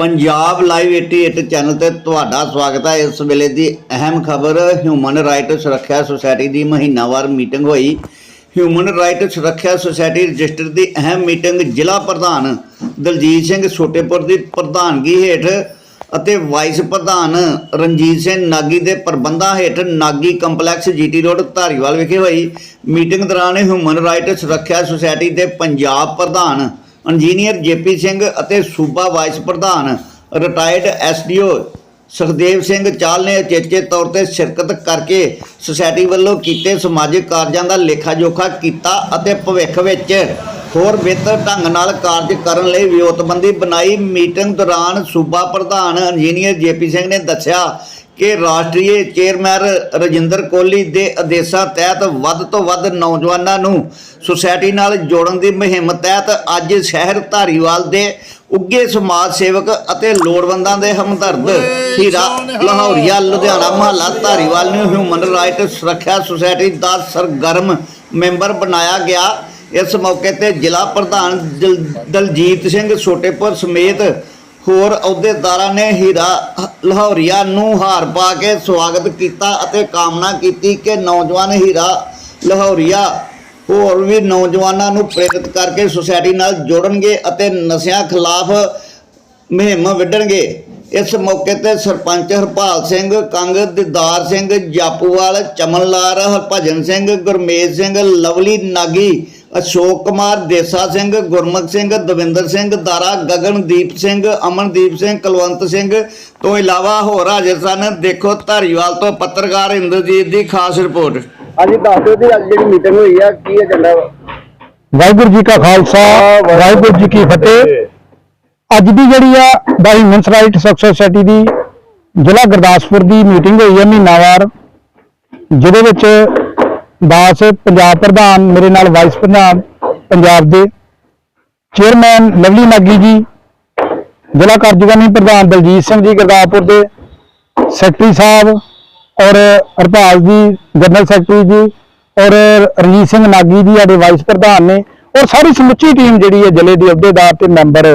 Punjab live 88 channel ਤੇ ਤੁਹਾਡਾ ਸਵਾਗਤ ਹੈ। ਇਸ ਵੇਲੇ ਦੀ ਅਹਿਮ ਖਬਰ ਹਿਊਮਨ ਰਾਈਟ ਸੁਰੱਖਿਆ ਸੁਸਾਇਟੀ ਦੀ ਮਹੀਨਾਵਾਰ ਮੀਟਿੰਗ ਹੋਈ। ਹਿਊਮਨ ਰਾਈਟ ਸੁਰੱਖਿਆ ਸੁਸਾਇਟੀ ਰਜਿਸਟਰ ਦੀ ਅਹਿਮ ਮੀਟਿੰਗ ਜ਼ਿਲ੍ਹਾ ਪ੍ਰਧਾਨ ਦਲਜੀਤ ਸਿੰਘ ਛੋਟੇਪੁਰ ਦੀ ਪ੍ਰਧਾਨਗੀ ਹੇਠ ਅਤੇ ਵਾਈਸ ਪ੍ਰਧਾਨ ਰਣਜੀਤ ਸਿੰਘ ਨਾਗੀ ਦੇ ਪ੍ਰਬੰਧਾਂ ਹੇਠ Nagi complex GT road Dhariwal ਵਿਖੇ ਹੋਈ ਮੀਟਿੰਗ ਦੌਰਾਨ ਹਿਊਮਨ ਰਾਈਟ ਸੁਰੱਖਿਆ ਸੁਸਾਇਟੀ ਦੇ ਪੰਜਾਬ ਪ੍ਰਧਾਨ ਇੰਜੀਨੀਅਰ ਜੇਪੀ ਸਿੰਘ ਅਤੇ ਸੂਬਾ ਵਾਈਸ ਪ੍ਰਧਾਨ ਰਿਟਾਇਰਡ ਐਸਡੀਓ ਸੁਖਦੇਵ ਸਿੰਘ ਚਾਲ ਨੇ ਅਚੇਚੇ ਤੌਰ ਤੇ ਸ਼ਿਰਕਤ ਕਰਕੇ ਸੁਸਾਇਟੀ ਵੱਲੋਂ ਕੀਤੇ ਸਮਾਜਿਕ ਕਾਰਜਾਂ ਦਾ ਲੇਖਾ ਜੋਖਾ ਕੀਤਾ ਅਤੇ ਭਵਿੱਖ ਵਿੱਚ ਹੋਰ ਬਿਹਤਰ ਢੰਗ ਨਾਲ ਕਾਰਜ ਕਰਨ ਲਈ ਵਿਉਂਤਬੰਦੀ ਬਣਾਈ। ਮੀਟਿੰਗ ਦੌਰਾਨ ਸੂਬਾ ਪ੍ਰਧਾਨ ਇੰਜੀਨੀਅਰ ਜੇਪੀ ਸਿੰਘ ਨੇ ਦੱਸਿਆ ਕਿ ਰਾਸ਼ਟਰੀ ਚੇਅਰਮੈਨ ਰਜਿੰਦਰ ਕੋਹਲੀ ਦੇ ਆਦੇਸ਼ਾਂ ਤਹਿਤ ਵੱਧ ਤੋਂ ਵੱਧ ਨੌਜਵਾਨਾਂ ਨੂੰ ਸੁਸਾਇਟੀ ਨਾਲ ਜੋੜਨ ਦੀ ਮੁਹਿੰਮ ਤਹਿਤ ਅੱਜ ਸ਼ਹਿਰ ਧਾਰੀਵਾਲ ਦੇ ਉੱਗੇ ਸਮਾਜ ਸੇਵਕ ਅਤੇ ਲੋੜਵੰਦਾਂ ਦੇ ਹਮਦਰਦ ਹੀਰਾ ਲਾਹੌਰੀਆ ਲੁਧਿਆਣਾ ਮਹੱਲਾ ਧਾਰੀਵਾਲ ਨੂੰ ਹਿਊਮਨ ਰਾਈਟ ਸੁਰੱਖਿਆ ਸੁਸਾਇਟੀ ਦਾ ਸਰਗਰਮ ਮੈਂਬਰ ਬਣਾਇਆ ਗਿਆ। ਇਸ ਮੌਕੇ ਤੇ ਜ਼ਿਲ੍ਹਾ ਪ੍ਰਧਾਨ ਦਲ- ਦਲਜੀਤ ਸਿੰਘ ਛੋਟੇਪੁਰ ਸਮੇਤ ਹੋਰ ਅਹੁਦੇਦਾਰਾਂ ਨੇ ਹੀਰਾ ਲਾਹੌਰੀਆ ਨੂੰ ਹਾਰ ਪਾ ਕੇ ਸਵਾਗਤ ਕੀਤਾ ਅਤੇ ਕਾਮਨਾ ਕੀਤੀ ਕਿ ਨੌਜਵਾਨ ਹੀਰਾ ਲਾਹੌਰੀਆ ਹੋਰ ਵੀ ਨੌਜਵਾਨਾਂ ਨੂੰ ਪ੍ਰੇਰਿਤ ਕਰਕੇ ਸੁਸਾਇਟੀ ਨਾਲ ਜੋੜਨਗੇ ਅਤੇ ਨਸ਼ਿਆਂ ਖਿਲਾਫ ਮੁਹਿੰਮ ਵਿੱਢਣਗੇ। ਇਸ ਮੌਕੇ ਤੇ ਸਰਪੰਚ ਹਰਪਾਲ ਸਿੰਘ, ਕੰਗ ਦਿਦਾਰ ਸਿੰਘ, ਜਾਪੂਵਾਲ ਚਮਨਲਾਲ ਹਰਭਜਨ ਸਿੰਘ, ਗੁਰਮੇਜ ਸਿੰਘ, ਲਵਲੀ ਨਾਗੀ ਅਸ਼ੋਕ ਕੁਮਾਰ ਦੇਸਾ ਸਿੰਘ ਗੁਰਮੁਖ ਸਿੰਘ ਦਵਿੰਦਰ ਸਿੰਘ ਦਾਰਾ ਗਗਨਦੀਪ ਸਿੰਘ ਅਮਨਦੀਪ ਸਿੰਘ ਕੁਲਵੰਤ ਸਿੰਘ। ਤੋਂ ਇਲਾਵਾ ਹੋਰ ਹਾਜ਼ਰ ਸਨ ਦੇਖੋ ਧਾਰੀਵਾਲ ਤੋਂ ਪੱਤਰਕਾਰ ਇੰਦਰਜੀਤ ਦੀ ਖਾਸ ਰਿਪੋਰਟ। ਹਾਂਜੀ ਦੱਸ ਦਿਓ ਜੀ ਅੱਜ ਜਿਹੜੀ ਮੀਟਿੰਗ ਹੋਈ ਆ ਕੀ ਏਜੰਡਾ ਵਾ? ਵਾਹਿਗੁਰੂ ਜੀ ਕਾ ਖਾਲਸਾ ਵਾਹਿਗੁਰੂ ਜੀ ਕੀ ਫਤਿਹ। ਅੱਜ ਦੀ ਜਿਹੜੀ ਆ ਦਾ ਹਿਊਮਨ ਸੁਸਾਇਟੀ ਦੀ ਜ਼ਿਲ੍ਹਾ ਗੁਰਦਾਸਪੁਰ ਦੀ ਮੀਟਿੰਗ ਹੋਈ ਹੈ ਮਹੀਨਾਵਾਰ ਜਿਹਦੇ ਵਿੱਚ ਦਾਸ ਪੰਜਾਬ ਪ੍ਰਧਾਨ, ਮੇਰੇ ਨਾਲ ਵਾਈਸ ਪ੍ਰਧਾਨ ਪੰਜਾਬ ਦੇ ਚੇਅਰਮੈਨ ਲਵਲੀ ਨਾਗੀ ਜੀ, ਜ਼ਿਲ੍ਹਾ ਕਾਰਜਕਾਰੀ ਪ੍ਰਧਾਨ ਦਲਜੀਤ ਸਿੰਘ ਜੀ ਗੁਰਦਾਸਪੁਰ ਦੇ ਸੈਕਟਰੀ ਸਾਹਿਬ ਔਰ ਹਰਪਾਲ ਜੀ ਜਨਰਲ ਸੈਕਟਰੀ ਜੀ ਔਰ ਰਣਜੀਤ ਸਿੰਘ ਨਾਗੀ ਜੀ ਸਾਡੇ ਵਾਈਸ ਪ੍ਰਧਾਨ ਨੇ ਔਰ ਸਾਰੀ ਸਮੁੱਚੀ ਟੀਮ ਜਿਹੜੀ ਹੈ ਜ਼ਿਲ੍ਹੇ ਦੀ ਅਹੁਦੇਦਾਰ ਤੇ ਮੈਂਬਰ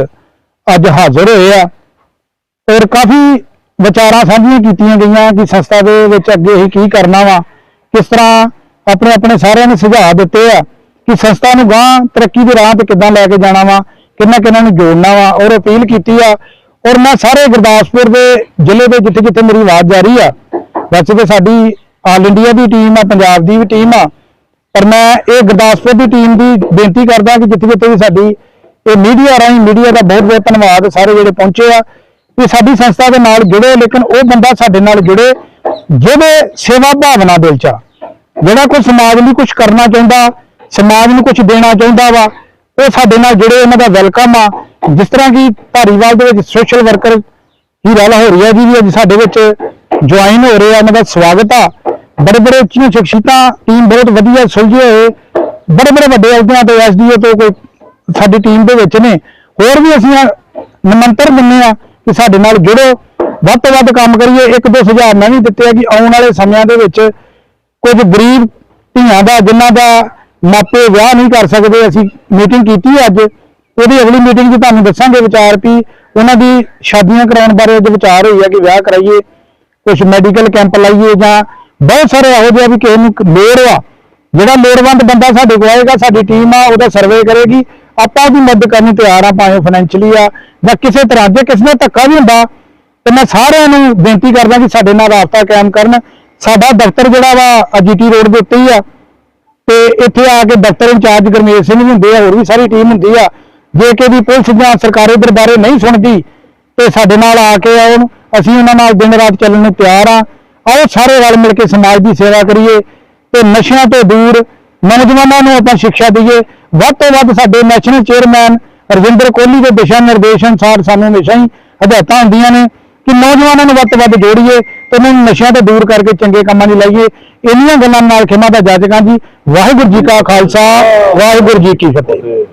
ਅੱਜ ਹਾਜ਼ਰ ਹੋਏ ਆ। ਔਰ ਕਾਫੀ ਵਿਚਾਰਾਂ ਸਾਂਝੀਆਂ ਕੀਤੀਆਂ ਗਈਆਂ ਕਿ ਸੰਸਥਾ ਦੇ ਵਿੱਚ ਅੱਗੇ ਅਸੀਂ ਕੀ ਕਰਨਾ ਵਾ, ਕਿਸ ਤਰ੍ਹਾਂ ਆਪਣੇ ਆਪਣੇ ਸਾਰਿਆਂ ਨੇ ਸੁਝਾਅ ਦਿੱਤੇ ਆ ਕਿ ਸੰਸਥਾ ਨੂੰ ਗਾਂ ਤਰੱਕੀ ਦੇ ਰਾਹ ਤੇ ਕਿੱਦਾਂ ਲੈ ਕੇ ਜਾਣਾ ਵਾ, ਕਿੰਨਾ ਕਿੰਨਾ ਨੂੰ ਜੋੜਨਾ ਵਾ, ਔਰ ਅਪੀਲ ਕੀਤੀ ਆ। ਔਰ ਮੈਂ ਸਾਰੇ ਗੁਰਦਾਸਪੁਰ ਦੇ ਜ਼ਿਲ੍ਹੇ ਦੇ ਜਿੱਥੇ ਜਿੱਥੇ ਮੇਰੀ ਆਵਾਜ਼ ਜਾ ਰਹੀ ਆ, ਵੈਸੇ ਤਾਂ ਸਾਡੀ ਆਲ ਇੰਡੀਆ ਦੀ ਟੀਮ ਆ, ਪੰਜਾਬ ਦੀ ਵੀ ਟੀਮ ਆ, ਪਰ ਮੈਂ ਇਹ ਗੁਰਦਾਸਪੁਰ ਦੀ ਟੀਮ ਦੀ ਬੇਨਤੀ ਕਰਦਾ ਕਿ ਜਿੱਥੇ ਜਿੱਥੇ ਵੀ ਸਾਡੀ ਇਹ ਮੀਡੀਆ ਰਾਹੀਂ ਮੀਡੀਆ ਦਾ ਬਹੁਤ ਬਹੁਤ ਧੰਨਵਾਦ ਸਾਰੇ ਜਿਹੜੇ ਪਹੁੰਚੇ ਆ, ਵੀ ਸਾਡੀ ਸੰਸਥਾ ਦੇ ਨਾਲ ਜੁੜੇ, ਲੇਕਿਨ ਉਹ ਬੰਦਾ ਸਾਡੇ ਨਾਲ ਜੁੜੇ, ਜਿਹਦੇ ਸੇਵਾ ਭਾਵਨਾ ਦਿਲ ਚ ਆ। ਜਿਹੜਾ ਕੋਈ ਸਮਾਜ ਲਈ ਕੁਝ ਕਰਨਾ ਚਾਹੁੰਦਾ, ਸਮਾਜ ਨੂੰ ਕੁਝ ਦੇਣਾ ਚਾਹੁੰਦਾ ਵਾ, ਉਹ ਸਾਡੇ ਨਾਲ ਜੁੜੇ, ਉਹਨਾਂ ਦਾ ਵੈਲਕਮ ਆ। ਜਿਸ ਤਰ੍ਹਾਂ ਕਿ ਧਾਰੀਵਾਲ ਦੇ ਵਿੱਚ ਸੋਸ਼ਲ ਵਰਕਰ ਹੀਰਾ ਲਾਹੌਰੀਆ ਜੀ ਵੀ ਅੱਜ ਸਾਡੇ ਵਿੱਚ ਜੁਆਇਨ ਹੋ ਰਹੇ ਆ, ਉਹਨਾਂ ਦਾ ਸਵਾਗਤ ਆ। ਬੜੇ ਬੜੇ ਉੱਚੀਆਂ ਸ਼ਖਸੀਅਤਾਂ ਟੀਮ ਬਹੁਤ ਵਧੀਆ ਸੁਲਝੇ ਹੋਏ, ਬੜੇ ਬੜੇ ਵੱਡੇ ਅਹੁਦਿਆਂ ਤੇ ਐਸਡੀਓ ਤੋਂ ਕੋਈ ਸਾਡੀ ਟੀਮ ਦੇ ਵਿੱਚ ਨੇ। ਹੋਰ ਵੀ ਅਸੀਂ ਨਿਮੰਤਰ ਦਿੰਦੇ ਆ ਕਿ ਸਾਡੇ ਨਾਲ ਜੁੜੋ। ਵੱਧ ਤੋਂ ਵੱਧ ਕੰਮ ਕਰੀਏ। ਇੱਕ ਦੋ ਸੁਝਾਅ ਮੈਂ ਵੀ ਦਿੱਤੇ ਆ ਕਿ ਆਉਣ ਵਾਲੇ ਸਮਿਆਂ ਦੇ ਵਿੱਚ ਕੁਝ ਗਰੀਬ ਧੀਆਂ ਦਾ, ਜਿਨ੍ਹਾਂ ਦਾ ਮਾਪੇ ਵਿਆਹ ਨਹੀਂ ਕਰ ਸਕਦੇ, ਅਸੀਂ ਮੀਟਿੰਗ ਕੀਤੀ ਅੱਜ। ਉਹਦੀ ਅਗਲੀ ਮੀਟਿੰਗ 'ਚ ਤੁਹਾਨੂੰ ਦੱਸਾਂਗੇ ਵਿਚਾਰ ਵੀ ਉਹਨਾਂ ਦੀ ਸ਼ਾਦੀਆਂ ਕਰਾਉਣ ਬਾਰੇ ਅੱਜ ਵਿਚਾਰ ਹੋਈ ਹੈ ਕਿ ਵਿਆਹ ਕਰਾਈਏ ਕੁਝ ਮੈਡੀਕਲ ਕੈਂਪ ਲਾਈਏ ਜਾਂ ਬਹੁਤ ਸਾਰੇ ਇਹੋ ਜਿਹੇ ਆ ਵੀ ਕਿਸੇ ਨੂੰ ਲੋੜ ਆ। ਜਿਹੜਾ ਲੋੜਵੰਦ ਬੰਦਾ ਸਾਡੇ ਕੋਲ ਆਏਗਾ, ਸਾਡੀ ਟੀਮ ਆ, ਉਹਦਾ ਸਰਵੇ ਕਰੇਗੀ। ਆਪਾਂ ਵੀ ਮਦਦ ਕਰਨ ਤਿਆਰ ਆ, ਭਾਵੇਂ ਫਾਈਨੈਂਸ਼ਲੀ ਆ ਜਾਂ ਕਿਸੇ ਤਰ੍ਹਾਂ। ਜੇ ਕਿਸੇ ਨਾਲ ਧੱਕਾ ਵੀ ਹੁੰਦਾ, ਤੇ ਮੈਂ ਸਾਰਿਆਂ ਨੂੰ ਬੇਨਤੀ ਕਰਦਾ ਕਿ ਸਾਡੇ ਨਾਲ ਰਾਬਤਾ ਕਾਇਮ ਕਰਨ। ਸਾਡਾ ਦਫ਼ਤਰ ਜਿਹੜਾ ਵਾ ਜੀਟੀ ਰੋਡ ਦੇ ਉੱਤੇ ਹੀ ਆ। ਤੇ ਇੱਥੇ ਆ ਕੇ ਦਫ਼ਤਰ ਇੰਚਾਰਜ ਗਰਮੇਸ਼ ਸਿੰਘ ਵੀ ਹੁੰਦੇ ਆ, ਹੋਰ ਵੀ ਸਾਰੀ ਟੀਮ ਹੁੰਦੀ ਆ। ਜੇ ਕਿ ਦੀ ਪੁਲਿਸ ਜਾਂ ਸਰਕਾਰੀ ਦਰਬਾਰੇ ਨਹੀਂ ਸੁਣਦੀ, ਤੇ ਸਾਡੇ ਨਾਲ ਆ ਕੇ ਆਉਣ। ਅਸੀਂ ਉਹਨਾਂ ਨਾਲ ਦਿਨ ਰਾਤ ਚੱਲਣ ਨੂੰ ਤਿਆਰ ਆ। ਆਓ ਸਾਰੇ ਰਲ ਮਿਲ ਕੇ ਸਮਾਜ ਦੀ ਸੇਵਾ ਕਰੀਏ ਤੇ ਨਸ਼ਿਆਂ ਤੋਂ ਦੂਰ ਨੌਜਵਾਨਾਂ ਨੂੰ ਆਪਾਂ ਸਿੱਖਿਆ ਦਈਏ। ਵੱਧ ਤੋਂ ਵੱਧ ਸਾਡੇ ਨੈਸ਼ਨਲ ਚੇਅਰਮੈਨ ਰਵਿੰਦਰ ਕੋਹਲੀ ਦੇ ਦਿਸ਼ਾ ਨਿਰਦੇਸ਼ ਅਨੁਸਾਰ ਸਾਨੂੰ ਹਮੇਸ਼ਾ ਹੀ ਹਦਾਇਤਾਂ ਹੁੰਦੀਆਂ ਨੇ। ਕਿ ਨੌਜਵਾਨਾਂ ਨੂੰ ਵੱਧ ਤੋਂ ਵੱਧ ਜੋੜੀਏ ਤੇ ਉਹਨਾਂ ਨੂੰ ਨਸ਼ਿਆਂ ਤੋਂ ਦੂਰ ਕਰਕੇ ਚੰਗੇ ਕੰਮਾਂ 'ਚ ਲਾਈਏ। ਇੰਨੀਆਂ ਗੱਲਾਂ ਨਾਲ ਖਿਮਾ ਦਾ ਜਾਜਕਾਂ ਜੀ। ਵਾਹਿਗੁਰੂ ਜੀ ਕਾ ਖਾਲਸਾ, ਵਾਹਿਗੁਰੂ ਜੀ ਕੀ ਫਤਿਹ।